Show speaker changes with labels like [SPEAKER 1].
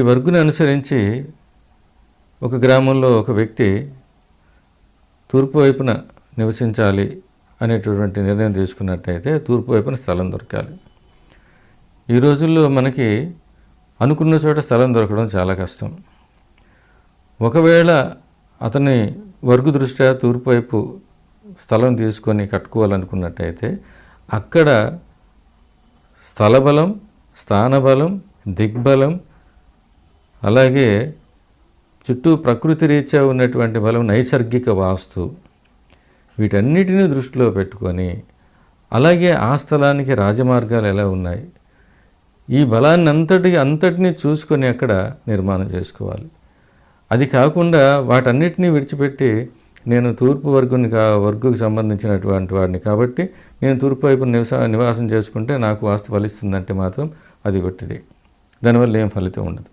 [SPEAKER 1] ఈ వర్గుని అనుసరించి ఒక గ్రామంలో ఒక వ్యక్తి తూర్పు వైపున నివసించాలి అనేటటువంటి నిర్ణయం తీసుకున్నట్టయితే తూర్పు వైపున స్థలం దొరకాలి. ఈ రోజుల్లో మనకి అనుకున్న చోట స్థలం దొరకడం చాలా కష్టం. ఒకవేళ అతని వర్గు దృష్ట్యా తూర్పు వైపు స్థలం తీసుకొని కట్టుకోవాలనుకున్నట్టయితే అక్కడ స్థలబలం స్థానబలం దిగ్బలం అలాగే చుట్టూ ప్రకృతి రీత్యా ఉన్నటువంటి బలం నైసర్గిక వాస్తు వీటన్నిటిని దృష్టిలో పెట్టుకొని అలాగే ఆ స్థలానికి రాజమార్గాలు ఎలా ఉన్నాయి? ఈ బలాన్ని అంతటి అంతటినీ చూసుకొని అక్కడ నిర్మాణం చేసుకోవాలి. అది కాకుండా వాటన్నిటినీ విడిచిపెట్టి నేను తూర్పు వర్గుని కా వర్గుకు సంబంధించినటువంటి వాడిని కాబట్టి నేను తూర్పు వైపు నివస నివాసం చేసుకుంటే నాకు వాస్తు ఫలిస్తుందంటే మాత్రం అది ఒట్టిది. దానివల్ల ఏం ఫలితం ఉండదు.